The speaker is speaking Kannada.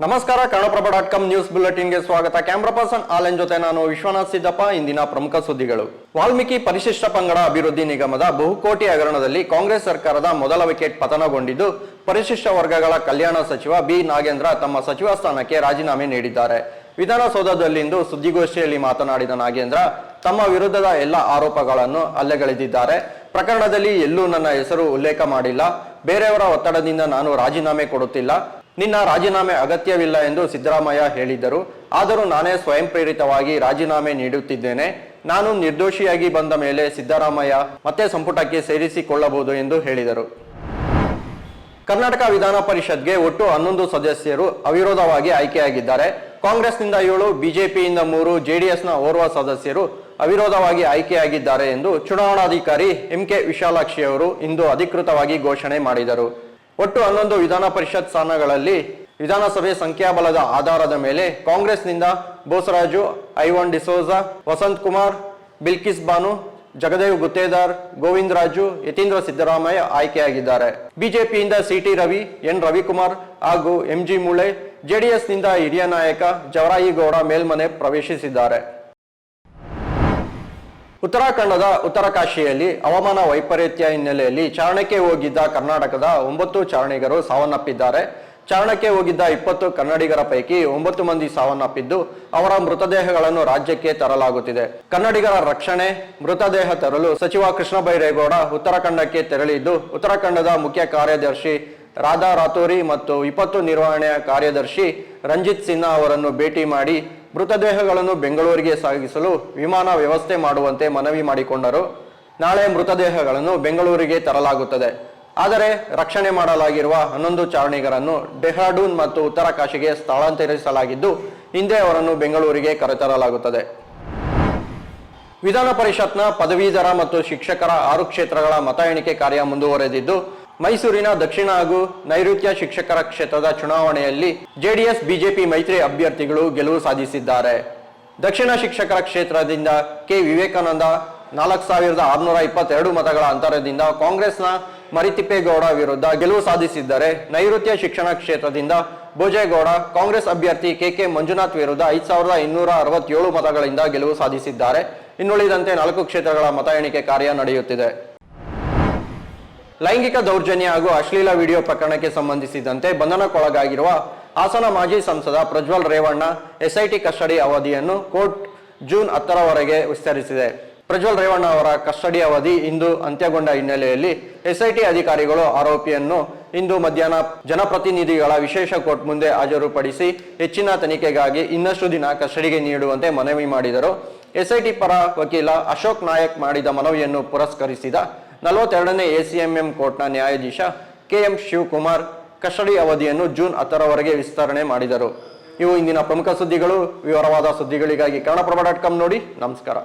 ನಮಸ್ಕಾರ, ಕನ್ನಡಪ್ರಭ ಡಾಟ್ ಕಾಮ್ ನ್ಯೂಸ್ ಬುಲೆಟಿನ್ಗೆ ಸ್ವಾಗತ. ಕ್ಯಾಮ್ರಾ ಪರ್ಸನ್ ಆಲೆನ್ ಜೊತೆ ನಾನು ವಿಶ್ವನಾಥ್ ಸಿದ್ದಪ್ಪ. ಇಂದಿನ ಪ್ರಮುಖ ಸುದ್ದಿಗಳು. ವಾಲ್ಮೀಕಿ ಪರಿಶಿಷ್ಟ ಪಂಗಡ ಅಭಿವೃದ್ಧಿ ನಿಗಮದ ಬಹುಕೋಟಿ ಹಗರಣದಲ್ಲಿ ಕಾಂಗ್ರೆಸ್ ಸರ್ಕಾರದ ಮೊದಲ ವಿಕೆಟ್ ಪತನಗೊಂಡಿದ್ದು, ಪರಿಶಿಷ್ಟ ವರ್ಗಗಳ ಕಲ್ಯಾಣ ಸಚಿವ ಬಿ. ನಾಗೇಂದ್ರ ತಮ್ಮ ಸಚಿವ ಸ್ಥಾನಕ್ಕೆ ರಾಜೀನಾಮೆ ನೀಡಿದ್ದಾರೆ. ವಿಧಾನಸೌಧದಲ್ಲಿಂದು ಸುದ್ದಿಗೋಷ್ಠಿಯಲ್ಲಿ ಮಾತನಾಡಿದ ನಾಗೇಂದ್ರ, ತಮ್ಮ ವಿರುದ್ಧದ ಎಲ್ಲ ಆರೋಪಗಳನ್ನು ಅಲ್ಲೆಗೆಳೆದಿದ್ದಾರೆ. ಪ್ರಕರಣದಲ್ಲಿ ಎಲ್ಲೂ ನನ್ನ ಹೆಸರು ಉಲ್ಲೇಖ ಮಾಡಿಲ್ಲ. ಬೇರೆಯವರ ಒತ್ತಡದಿಂದ ನಾನು ರಾಜೀನಾಮೆ ಕೊಡುತ್ತಿಲ್ಲ. ನಿನ್ನ ರಾಜೀನಾಮೆ ಅಗತ್ಯವಿಲ್ಲ ಎಂದು ಸಿದ್ದರಾಮಯ್ಯ ಹೇಳಿದ್ದರು. ಆದರೂ ನಾನೇ ಸ್ವಯಂ ಪ್ರೇರಿತವಾಗಿ ರಾಜೀನಾಮೆ ನೀಡುತ್ತಿದ್ದೇನೆ. ನಾನು ನಿರ್ದೋಷಿಯಾಗಿ ಬಂದ ಮೇಲೆ ಸಿದ್ದರಾಮಯ್ಯ ಮತ್ತೆ ಸಂಪುಟಕ್ಕೆ ಸೇರಿಸಿಕೊಳ್ಳಬಹುದು ಎಂದು ಹೇಳಿದರು. ಕರ್ನಾಟಕ ವಿಧಾನ ಪರಿಷತ್ಗೆ ಒಟ್ಟು ಹನ್ನೊಂದು ಸದಸ್ಯರು ಅವಿರೋಧವಾಗಿ ಆಯ್ಕೆಯಾಗಿದ್ದಾರೆ. ಕಾಂಗ್ರೆಸ್ನಿಂದ ಏಳು, ಬಿಜೆಪಿಯಿಂದ ಮೂರು, ಜೆಡಿಎಸ್ನ ಓರ್ವ ಸದಸ್ಯರು ಅವಿರೋಧವಾಗಿ ಆಯ್ಕೆಯಾಗಿದ್ದಾರೆ ಎಂದು ಚುನಾವಣಾಧಿಕಾರಿ ಎಂ ಕೆ ವಿಶಾಲಾಕ್ಷಿ ಅವರು ಇಂದು ಅಧಿಕೃತವಾಗಿ ಘೋಷಣೆ ಮಾಡಿದರು. ಒಟ್ಟು ಹನ್ನೊಂದು ವಿಧಾನ ಪರಿಷತ್ ಸ್ಥಾನಗಳಲ್ಲಿ ವಿಧಾನಸಭೆ ಸಂಖ್ಯಾಬಲದ ಆಧಾರದ ಮೇಲೆ ಕಾಂಗ್ರೆಸ್ನಿಂದ ಬೋಸರಾಜು, ಐವನ್ ಡಿಸೋಜಾ, ವಸಂತ್ ಕುಮಾರ್, ಬಿಲ್ಕಿಸ್ ಬಾನು, ಜಗದೇವ್ ಗುತ್ತೇದಾರ್, ಗೋವಿಂದ್ ರಾಜು, ಯತೀಂದ್ರ ಸಿದ್ದರಾಮಯ್ಯ ಆಯ್ಕೆಯಾಗಿದ್ದಾರೆ. ಬಿಜೆಪಿಯಿಂದ ಸಿಟಿ ರವಿ, ಎನ್ ರವಿಕುಮಾರ್ ಹಾಗೂ ಎಂಜಿ ಮುಳೆ, ಜೆಡಿಎಸ್ನಿಂದ ಹಿರಿಯ ನಾಯಕ ಜವರಾಯಿಗೌಡ ಮೇಲ್ಮನೆ ಪ್ರವೇಶಿಸಿದ್ದಾರೆ. ಉತ್ತರಾಖಂಡದ ಉತ್ತರಕಾಶಿಯಲ್ಲಿ ಹವಾಮಾನ ವೈಪರೀತ್ಯ ಹಿನ್ನೆಲೆಯಲ್ಲಿ ಚಾರಣಕ್ಕೆ ಹೋಗಿದ್ದ ಕರ್ನಾಟಕದ ಒಂಬತ್ತು ಚಾರಣಿಗರು ಸಾವನ್ನಪ್ಪಿದ್ದಾರೆ. ಚಾರಣಕ್ಕೆ ಹೋಗಿದ್ದ ಇಪ್ಪತ್ತು ಕನ್ನಡಿಗರ ಪೈಕಿ ಒಂಬತ್ತು ಮಂದಿ ಸಾವನ್ನಪ್ಪಿದ್ದು, ಅವರ ಮೃತದೇಹಗಳನ್ನು ರಾಜ್ಯಕ್ಕೆ ತರಲಾಗುತ್ತಿದೆ. ಕನ್ನಡಿಗರ ರಕ್ಷಣೆ, ಮೃತದೇಹ ತರಲು ಸಚಿವ ಕೃಷ್ಣ ಬೈರೇಗೌಡ ಉತ್ತರಾಖಂಡಕ್ಕೆ ತೆರಳಿದ್ದು, ಉತ್ತರಾಖಂಡದ ಮುಖ್ಯ ಕಾರ್ಯದರ್ಶಿ ರಾಧಾ ರಾಥೋರಿ ಮತ್ತು ವಿಪತ್ತು ನಿರ್ವಹಣೆಯ ಕಾರ್ಯದರ್ಶಿ ರಂಜಿತ್ ಸಿನ್ಹಾ ಅವರನ್ನು ಭೇಟಿ ಮಾಡಿ ಮೃತದೇಹಗಳನ್ನು ಬೆಂಗಳೂರಿಗೆ ಸಾಗಿಸಲು ವಿಮಾನ ವ್ಯವಸ್ಥೆ ಮಾಡುವಂತೆ ಮನವಿ ಮಾಡಿಕೊಂಡರು. ನಾಳೆ ಮೃತದೇಹಗಳನ್ನು ಬೆಂಗಳೂರಿಗೆ ತರಲಾಗುತ್ತದೆ. ಆದರೆ ರಕ್ಷಣೆ ಮಾಡಲಾಗಿರುವ ಹನ್ನೊಂದು ಚಾರಣಿಗರನ್ನು ಡೆಹ್ರಾಡೂನ್ ಮತ್ತು ಉತ್ತರಕಾಶಿಗೆ ಸ್ಥಳಾಂತರಿಸಲಾಗಿದ್ದು, ಹಿಂದೆ ಅವರನ್ನು ಬೆಂಗಳೂರಿಗೆ ಕರೆತರಲಾಗುತ್ತದೆ. ವಿಧಾನ ಪರಿಷತ್ನ ಪದವೀಧರ ಮತ್ತು ಶಿಕ್ಷಕರ ಆರು ಕ್ಷೇತ್ರಗಳ ಮತ ಎಣಿಕೆ ಕಾರ್ಯ ಮುಂದುವರೆದಿದ್ದು ಮೈಸೂರಿನ ದಕ್ಷಿಣ ಹಾಗೂ ನೈಋತ್ಯ ಶಿಕ್ಷಕರ ಕ್ಷೇತ್ರದ ಚುನಾವಣೆಯಲ್ಲಿ ಜೆಡಿಎಸ್, ಬಿಜೆಪಿ ಮೈತ್ರಿ ಅಭ್ಯರ್ಥಿಗಳು ಗೆಲುವು ಸಾಧಿಸಿದ್ದಾರೆ. ದಕ್ಷಿಣ ಶಿಕ್ಷಕರ ಕ್ಷೇತ್ರದಿಂದ ಕೆ. ವಿವೇಕಾನಂದ, ನಾಲ್ಕು ಸಾವಿರದ ಆರುನೂರ ಇಪ್ಪತ್ತೆರಡು ಮತಗಳ ಅಂತರದಿಂದ ಕಾಂಗ್ರೆಸ್ನ ಮರಿತಿಪ್ಪೇಗೌಡ ವಿರುದ್ಧ ಗೆಲುವು ಸಾಧಿಸಿದ್ದರೆ. ನೈಋತ್ಯ ಶಿಕ್ಷಣ ಕ್ಷೇತ್ರದಿಂದ ಭೋಜೇಗೌಡ, ಕಾಂಗ್ರೆಸ್ ಅಭ್ಯರ್ಥಿ ಕೆ. ಕೆ. ಮಂಜುನಾಥ್ ವಿರುದ್ಧ ಐದು ಸಾವಿರದ ಇನ್ನೂರ ಅರವತ್ತೇಳು ಮತಗಳಿಂದ ಗೆಲುವು ಸಾಧಿಸಿದ್ದಾರೆ. ಇನ್ನುಳಿದಂತೆ ನಾಲ್ಕು ಕ್ಷೇತ್ರಗಳ ಮತ ಎಣಿಕೆ ಕಾರ್ಯ ನಡೆಯುತ್ತಿದೆ. ಲೈಂಗಿಕ ದೌರ್ಜನ್ಯ ಹಾಗೂ ಅಶ್ಲೀಲ ವಿಡಿಯೋ ಪ್ರಕರಣಕ್ಕೆ ಸಂಬಂಧಿಸಿದಂತೆ ಬಂಧನಕ್ಕೊಳಗಾಗಿರುವ ಹಾಸನ ಮಾಜಿ ಸಂಸದ ಪ್ರಜ್ವಲ್ ರೇವಣ್ಣ ಎಸ್ಐಟಿ ಕಸ್ಟಡಿ ಅವಧಿಯನ್ನು ಕೋರ್ಟ್ ಜೂನ್ ಹತ್ತರವರೆಗೆ ವಿಸ್ತರಿಸಿದೆ. ಪ್ರಜ್ವಲ್ ರೇವಣ್ಣ ಅವರ ಕಸ್ಟಡಿ ಅವಧಿ ಇಂದು ಅಂತ್ಯಗೊಂಡ ಹಿನ್ನೆಲೆಯಲ್ಲಿ ಎಸ್ಐಟಿ ಅಧಿಕಾರಿಗಳು ಆರೋಪಿಯನ್ನು ಇಂದು ಮಧ್ಯಾಹ್ನ ಜನಪ್ರತಿನಿಧಿಗಳ ವಿಶೇಷ ಕೋರ್ಟ್ ಮುಂದೆ ಹಾಜರುಪಡಿಸಿ ಹೆಚ್ಚಿನ ತನಿಖೆಗಾಗಿ ಇನ್ನಷ್ಟು ದಿನ ಕಸ್ಟಡಿಗೆ ನೀಡುವಂತೆ ಮನವಿ ಮಾಡಿದರು. ಎಸ್ಐಟಿ ಪರ ವಕೀಲ ಅಶೋಕ್ ನಾಯಕ್ ಮಾಡಿದ ಮನವಿಯನ್ನು ಪುರಸ್ಕರಿಸಿದ ನಲವತ್ತೆರಡನೇ ಎಸಿಎಂಎಂ ಕೋರ್ಟ್ನ ನ್ಯಾಯಾಧೀಶ ಕೆಎಂ ಶಿವಕುಮಾರ್ ಕಸ್ಟಡಿ ಅವಧಿಯನ್ನು ಜೂನ್ ಹತ್ತರವರೆಗೆ ವಿಸ್ತರಣೆ ಮಾಡಿದರು. ಇವು ಇಂದಿನ ಪ್ರಮುಖ ಸುದ್ದಿಗಳು. ವಿವರವಾದ ಸುದ್ದಿಗಳಿಗಾಗಿ ಕನ್ನಡಪ್ರಭ ಡಾಟ್ ಕಾಮ್ ನೋಡಿ. ನಮಸ್ಕಾರ.